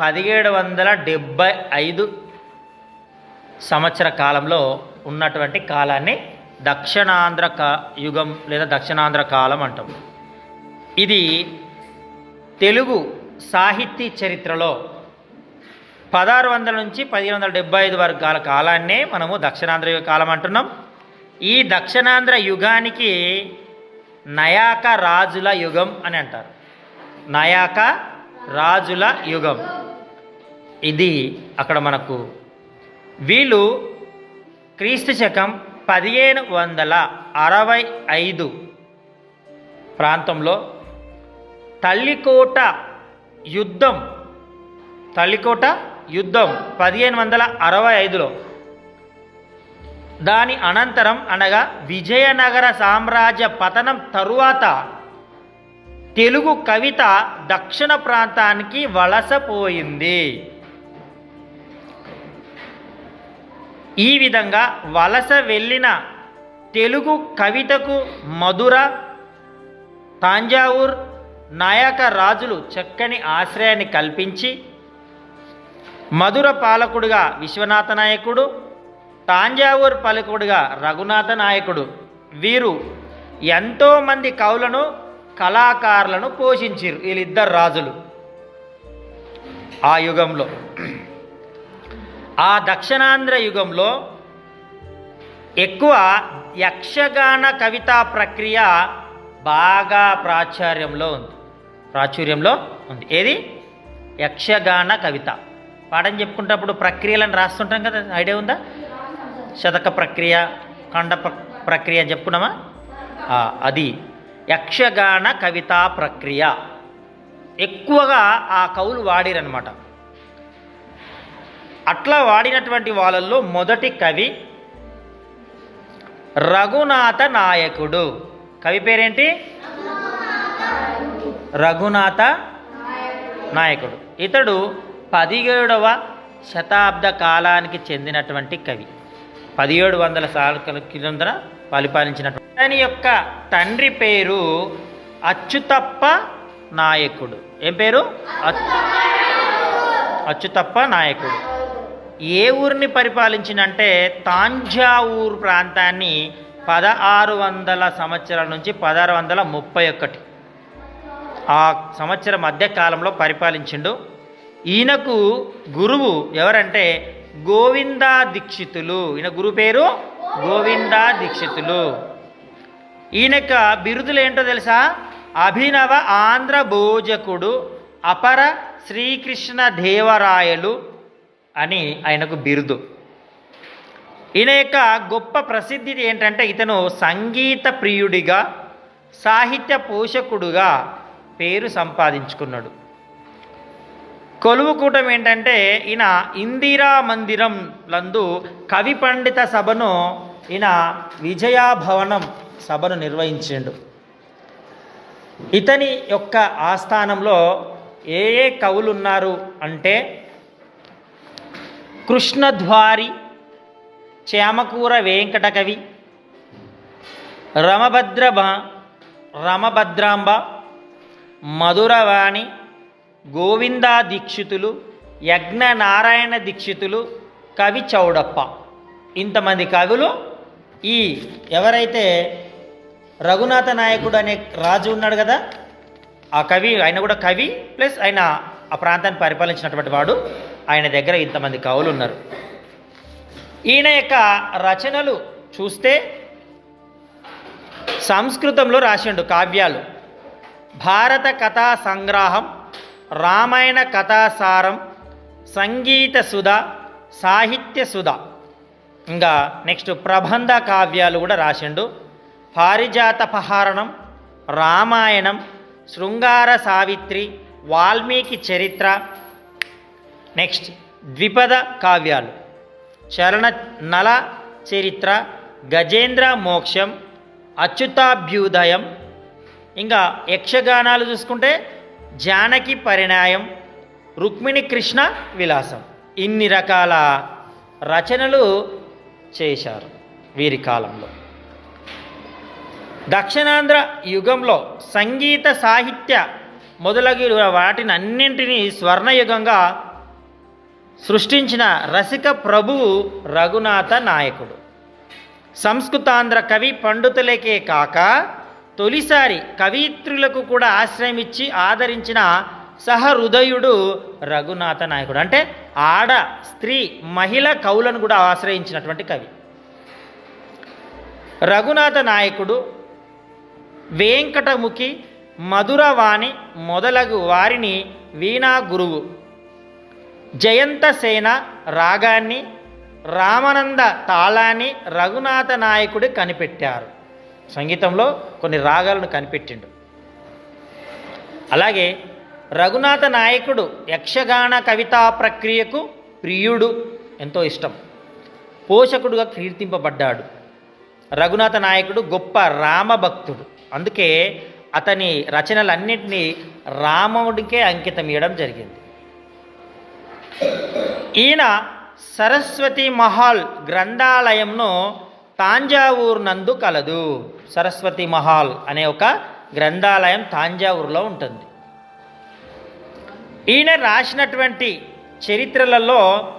పదిహేడు వందల డెబ్భై ఐదు సంవత్సర కాలంలో ఉన్నటువంటి కాలాన్ని దక్షిణాంధ్ర కా యుగం లేదా దక్షిణాంధ్ర కాలం అంటాం. ఇది తెలుగు సాహితీ చరిత్రలో పదహారు వందల నుంచి పదిహేను వందల డెబ్బై ఐదు వరకు కాల కాలాన్నే మనము దక్షిణాంధ్ర యుగ కాలం అంటున్నాం. ఈ దక్షిణాంధ్ర యుగానికి నయాక రాజుల యుగం అని అంటారు. నయాక రాజుల యుగం. ఇది అక్కడ మనకు వీళ్ళు క్రీస్తు శకం పదిహేను వందల అరవై ఐదు ప్రాంతంలో తల్లికోట యుద్ధం తల్లికోట యుద్ధం పదిహేను వందల అరవై ఐదులో. దాని అనంతరం అనగా విజయనగర సామ్రాజ్య పతనం తరువాత తెలుగు కవిత దక్షిణ ప్రాంతానికి వలసపోయింది ఈ విధంగా వలస వెళ్ళిన తెలుగు కవితకు మధుర తాంజావూర్ నాయక రాజులు చక్కని ఆశ్రయాన్ని కల్పించి మధుర పాలకుడుగా విశ్వనాథ నాయకుడు తాంజావూర్ పాలకుడుగా రఘునాథ నాయకుడు. వీరు ఎంతోమంది కవులను కళాకారులను పోషించారు వీళ్ళిద్దరు రాజులు. ఆ యుగంలో ఆ దక్షిణాంధ్ర యుగంలో ఎక్కువ యక్షగాన కవితా ప్రక్రియ బాగా ప్రాచుర్యంలో ఉంది. ప్రాచుర్యంలో ఉంది. ఏది? యక్షగాన కవిత. పాఠం చెప్పుకుంటప్పుడు ప్రక్రియలను రాస్తుంటాం కదా ఐడియా ఉందా? శతక ప్రక్రియ ఖండ ప్ర- ప్రక్రియ అని చెప్పుకున్నామా? అది. యక్షగాన కవితా ప్రక్రియ. ఎక్కువగా ఆ కవులు వాడిరనమాట అట్లా వాడినటువంటి వాళ్ళల్లో మొదటి కవి రఘునాథ నాయకుడు. కవి పేరేంటి? రఘునాథ నాయకుడు. ఇతడు పదిహేడవ శతాబ్ద కాలానికి చెందినటువంటి కవి. పదిహేడు వందల సాల కిందన పరిపాలించినటువంటి అతని యొక్క తండ్రి పేరు అచ్యుతప్ప నాయకుడు. ఏం పేరు? అచ్చుతప్ప నాయకుడు. ఏ ఊరిని పరిపాలించినంటే తాంజావూరు ప్రాంతాన్ని పదహారు వందల సంవత్సరాల నుంచి పదహారు వందల ముప్పై ఒకటి. ఆ సంవత్సరం మధ్య కాలంలో పరిపాలించిండు. ఈయనకు గురువు ఎవరంటే గోవిందా దీక్షితులు. ఈయన గురువు పేరు? గోవిందా దీక్షితులు. ఈయనక బిరుదులు ఏంటో తెలుసా? అభినవ ఆంధ్ర భోజకుడు అపర శ్రీకృష్ణ దేవరాయలు అని ఆయనకు బిరుదు. ఈయన యొక్క గొప్ప ప్రసిద్ధి ఏంటంటే ఇతను సంగీత ప్రియుడిగా సాహిత్య పోషకుడుగా పేరు సంపాదించుకున్నాడు. కొలువు కూటం ఏంటంటే ఈయన ఇందిరా మందిరం లందు కవి పండిత సభను ఈయన విజయాభవనం సభను నిర్వహించిండు. ఇతని యొక్క ఆస్థానంలో ఏ ఏ కవులు ఉన్నారు అంటే కృష్ణధ్వారి చేమకూర వెంకటకవి రమభద్రభ రమభద్రాంబ మధురవాణి గోవిందా దీక్షితులు యజ్ఞ నారాయణ దీక్షితులు కవి చౌడప్ప. ఇంతమంది కవులు ఈ ఎవరైతే రఘునాథ నాయకుడు అనే రాజు ఉన్నాడు కదా ఆ కవి ఆయన కూడా కవి ప్లస్ ఆయన ఆ ప్రాంతాన్ని పరిపాలించినటువంటి వాడు. ఆయన దగ్గర ఇంతమంది కవులు ఉన్నారు. ఈయన యొక్క రచనలు చూస్తే సంస్కృతంలో రాసిండు కావ్యాలు. భారత కథా సంగ్రహం రామాయణ కథాసారం సంగీత సుధ సాహిత్య సుధ. ఇంకా నెక్స్ట్ ప్రబంధ కావ్యాలు కూడా రాసిండు. పారిజాత పహారణం రామాయణం శృంగార సావిత్రి వాల్మీకి చరిత్ర నెక్స్ట్ ద్విపద కావ్యాలు. చరణ నల చరిత్ర గజేంద్ర మోక్షం అచ్యుతాభ్యుదయం. ఇంకా యక్షగానాలు చూసుకుంటే జానకి పరిణాయం రుక్మిణి కృష్ణ విలాసం. ఇన్ని రకాల రచనలు చేశారు వీరి కాలంలో. దక్షిణాంధ్ర యుగంలో సంగీత సాహిత్య మొదలగు వాటిని అన్నింటినీ స్వర్ణయుగంగా సృష్టించిన రసిక ప్రభువు రఘునాథ నాయకుడు. సంస్కృతాంధ్ర కవి పండితులకే కాక తొలిసారి కవిత్రులకు కూడా ఆశ్రయం ఇచ్చి ఆదరించిన సహృదయుడు రఘునాథ నాయకుడు. అంటే ఆడ స్త్రీ మహిళ కవులను కూడా ఆశ్రయించినటువంటి కవి. రఘునాథ నాయకుడు వెంకటముఖి మధురవాణి మొదలగు వారిని వీణా గురువు. జయంతసేన రాగాన్ని రామానంద తాళాన్ని రఘునాథ నాయకుడు కనిపెట్టారు. సంగీతంలో కొన్ని రాగాలను కనిపెట్టిండు. అలాగే రఘునాథ నాయకుడు యక్షగాన కవితా ప్రక్రియకు ప్రియుడు ఎంతో ఇష్టం. పోషకుడుగా కీర్తింపబడ్డాడు. రఘునాథ నాయకుడు గొప్ప రామభక్తుడు. అందుకే అతని రచనలన్నింటినీ రాముడికే అంకితం ఇవ్వడం జరిగింది. ఈయన సరస్వతి మహల్ గ్రంథాలయంను తాంజావూరు నందు కలదు. సరస్వతి మహల్ అనే ఒక గ్రంథాలయం తాంజావూరులో ఉంటుంది. ఈయన రాసినటువంటి చరిత్రలలో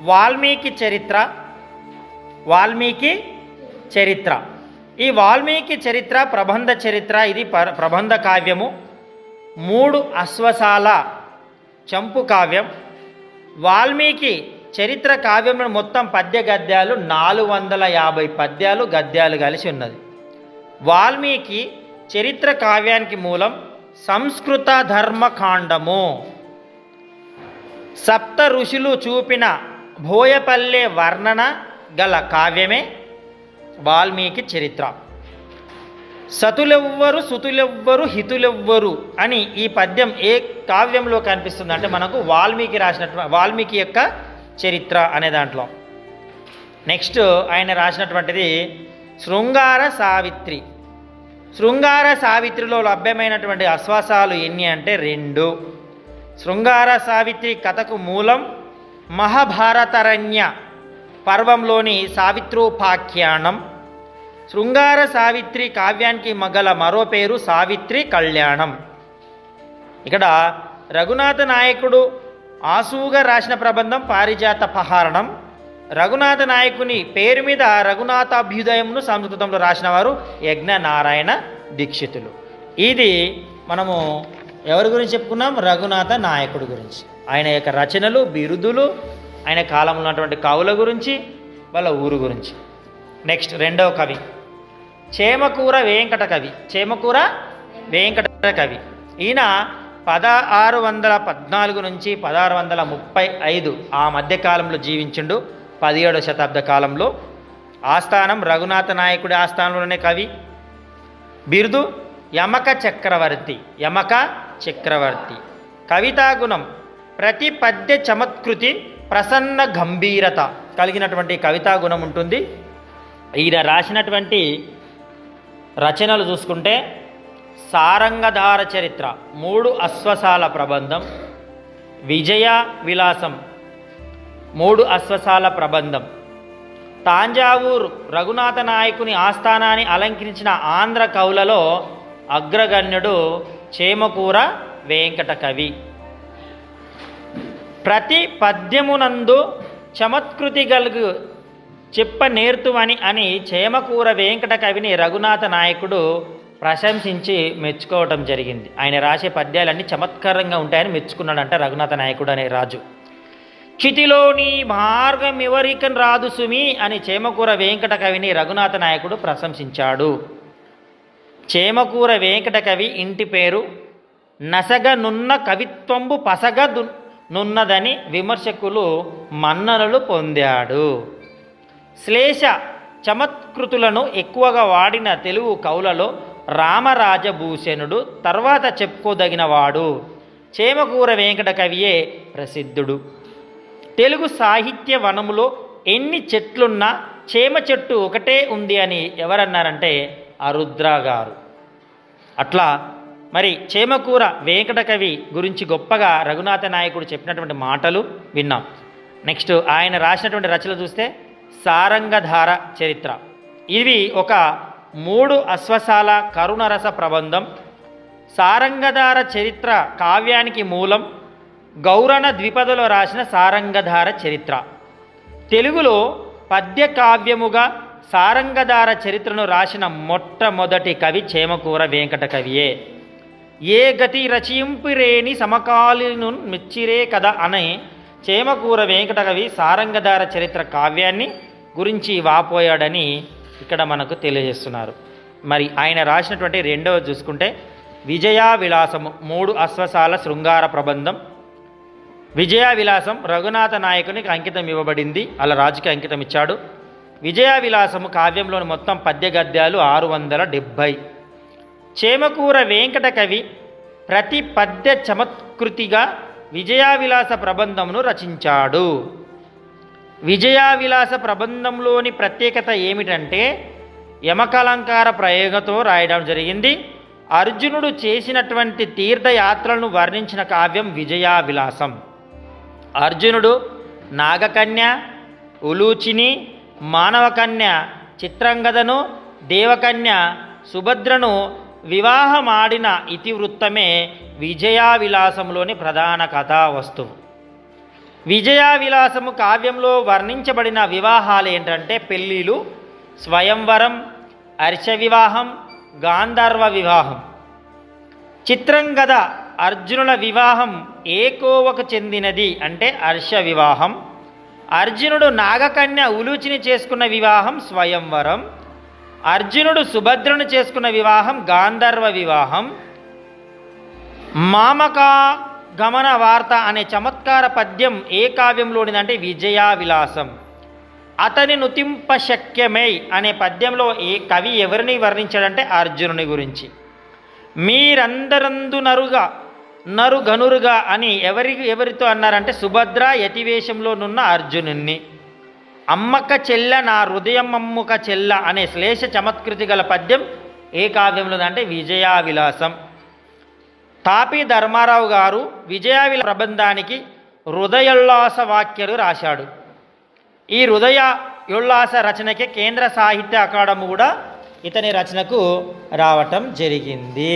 వాల్మీకి చరిత్ర వాల్మీకి చరిత్ర. ఈ వాల్మీకి చరిత్ర ప్రబంధ చరిత్ర ఇది ప్రబంధ కావ్యము. మూడు అశ్వసాల చంపు కావ్యం. వాల్మీకి చరిత్ర కావ్యంలో మొత్తం పద్య గద్యాలు నాలుగు వందల యాభై పద్యాలు గద్యాలు కలిసి ఉన్నది. వాల్మీకి చరిత్ర కావ్యానికి మూలం సంస్కృత ధర్మకాండము. సప్త ఋషులు చూపిన భోయపల్లె వర్ణన గల కావ్యమే వాల్మీకి చరిత్ర. సతులెవ్వరు సుతులెవ్వరు హితులెవ్వరు అని ఈ పద్యం ఏ కావ్యంలో కనిపిస్తుంది అంటే మనకు వాల్మీకి రాసినటువంటి వాల్మీకి యొక్క చరిత్ర అనే దాంట్లో. నెక్స్ట్ ఆయన రాసినటువంటిది శృంగార సావిత్రి. శృంగార సావిత్రిలో లభ్యమైనటువంటి అశ్వాసాలు ఎన్ని అంటే రెండు. శృంగార సావిత్రి కథకు మూలం మహాభారతరణ్య పర్వంలోని సావిత్రోపాఖ్యానం. శృంగార సావిత్రి కావ్యానికి మగల మరో పేరు సావిత్రి కళ్యాణం. ఇక్కడ రఘునాథ నాయకుడు ఆసూగా రాసిన ప్రబంధం పారిజాత పహారణం. రఘునాథ నాయకుని పేరు మీద రఘునాథాభ్యుదయంను సంస్కృతంలో రాసిన వారు యజ్ఞ నారాయణ దీక్షితులు. ఇది మనము ఎవరి గురించి చెప్పుకున్నాం? రఘునాథ నాయకుడు గురించి. ఆయన యొక్క రచనలు బిరుదులు ఆయన కాలంలో ఉన్నటువంటి కవుల గురించి వాళ్ళ ఊరు గురించి. నెక్స్ట్ రెండవ కవి. చేమకూర వెంకట కవి చేమకూర వెంకట కవి ఈయన పదహారు వందల పద్నాలుగు నుంచి పదహారు వందల ముప్పై ఐదు ఆ మధ్యకాలంలో జీవించిండు. పదిహేడవ శతాబ్ద కాలంలో ఆస్థానం రఘునాథ నాయకుడి ఆస్థానంలోనే కవి. బిరుదు యమక చక్రవర్తి. యమక చక్రవర్తి. కవితాగుణం ప్రతి పద్య చమత్కృతి ప్రసన్న గంభీరత కలిగినటువంటి కవితా గుణం ఉంటుంది. ఈయన రాసినటువంటి రచనలు చూసుకుంటే సారంగధార చరిత్ర మూడు అశ్వసాల ప్రబంధం విజయ విలాసం మూడు అశ్వసాల ప్రబంధం. తాంజావూరు రఘునాథ నాయకుని ఆస్థానాన్ని అలంకరించిన ఆంధ్ర కవులలో అగ్రగణ్యుడు చేమకూర వెంకట కవి. ప్రతి పద్యమునందు చమత్కృతి గలుగు చెప్ప నేర్తువని అని చేమకూర వెంకట కవిని రఘునాథ నాయకుడు ప్రశంసించి మెచ్చుకోవటం జరిగింది. ఆయన రాసే పద్యాలన్నీ చమత్కారంగా ఉంటాయని మెచ్చుకున్నాడంట రఘునాథ నాయకుడు అనే రాజు. క్షితిలోని మార్గం ఎవరికన్ రాదు సుమి అని చేమకూర వెంకట కవిని రఘునాథ నాయకుడు ప్రశంసించాడు. చేమకూర వెంకట కవి ఇంటి పేరు నసగ నున్న కవిత్వంబు పసగ నున్నదని విమర్శకులు మన్ననలు పొందాడు. శ్లేష చమత్కృతులను ఎక్కువగా వాడిన తెలుగు కవులలో రామరాజభూషణుడు తర్వాత చెప్పుకోదగినవాడు. చేమకూర వెంకట కవియే ప్రసిద్ధుడు. తెలుగు సాహిత్య వనములో ఎన్ని చెట్లున్నా చేమ చెట్టు ఒకటే ఉంది అని ఎవరన్నారంటే అరుద్ర గారు. అట్లా మరి చేమకూర వెంకట కవి గురించి గొప్పగా రఘునాథ నాయకుడు చెప్పినటువంటి మాటలు విన్నాం. నెక్స్ట్ ఆయన రాసినటువంటి రచనలు చూస్తే సారంగధార చరిత్ర. ఇవి ఒక మూడు అశ్వసాల కరుణరస ప్రబంధం. సారంగధార చరిత్ర కావ్యానికి మూలం గౌరణ ద్విపదలో రాసిన సారంగధార చరిత్ర. తెలుగులో పద్య కావ్యముగా సారంగధార చరిత్రను రాసిన మొట్టమొదటి కవి చేమకూర వెంకట కవియే. ఏ గతి రచయింపురేని సమకాలీను మెచ్చిరే కథ అనే చేమకూర వెంకట కవి సారంగధార చరిత్ర కావ్యాన్ని గురించి వాపోయాడని ఇక్కడ మనకు తెలియజేస్తున్నారు. మరి ఆయన రాసినటువంటి రెండవ చూసుకుంటే విజయా విలాసము మూడు అశ్వసాల శృంగార ప్రబంధం. విజయ విలాసం రఘునాథ నాయకునికి అంకితం ఇవ్వబడింది అలా రాజుకి అంకితం ఇచ్చాడు. విజయ విలాసము కావ్యంలోని మొత్తం పద్య గద్యాలు ఆరు వందల డెబ్భై. చేమకూర వెంకట కవి ప్రతి పద్య చమత్కృతిగా విజయావిలాస ప్రబంధమును రచించాడు. విజయావిలాస ప్రబంధంలోని ప్రత్యేకత ఏమిటంటే యమకలంకార ప్రయోగంతో రాయడం జరిగింది. అర్జునుడు చేసినటువంటి తీర్థయాత్రలను వర్ణించిన కావ్యం విజయావిలాసం. అర్జునుడు నాగకన్య ఉలూచిని మానవకన్య చిత్రంగదను దేవకన్య సుభద్రను వివాహమాడిన ఇతివృత్తమే విజయావిలాసంలోని ప్రధాన కథా వస్తువు విజయావిలాసము కావ్యంలో వర్ణించబడిన వివాహాలు ఏంటంటే పెళ్ళిళ్ళు స్వయంవరం హర్ష వివాహం గాంధర్వ వివాహం. చిత్రంగద అర్జునుల వివాహం ఏకోవకు చెందినది అంటే హర్ష వివాహం అర్జునుడు నాగకన్య ఉలూచిని చేసుకున్న వివాహం స్వయంవరం. అర్జునుడు సుభద్రను చేసుకున్న వివాహం గాంధర్వ వివాహం. మామకా గమన వార్త అనే చమత్కార పద్యం ఏ కావ్యంలోనిదంటే విజయా విలాసం అతని నుతింప శక్యమై అనే పద్యంలో ఏ కవి ఎవరిని వర్ణించాడంటే అర్జునుని గురించి. మీరందరందు నరుగా నరు గనురుగా అని ఎవరి ఎవరితో అన్నారంటే సుభద్ర యతివేషంలోనున్న అర్జునుణ్ణి. అమ్మక చెల్ల నా హృదయం అమ్ముక చెల్ల అనే శ్లేష చమత్కృతి గల పద్యం ఏ కావ్యంలో అంటే విజయా విలాసం తాపి ధర్మారావు గారు విజయావిల ప్రబంధానికి హృదయోల్లాస వాక్యలు రాశాడు. ఈ హృదయ ఉల్లాస రచనకి కేంద్ర సాహిత్య అకాడమీ కూడా ఇతని రచనకు రావటం జరిగింది.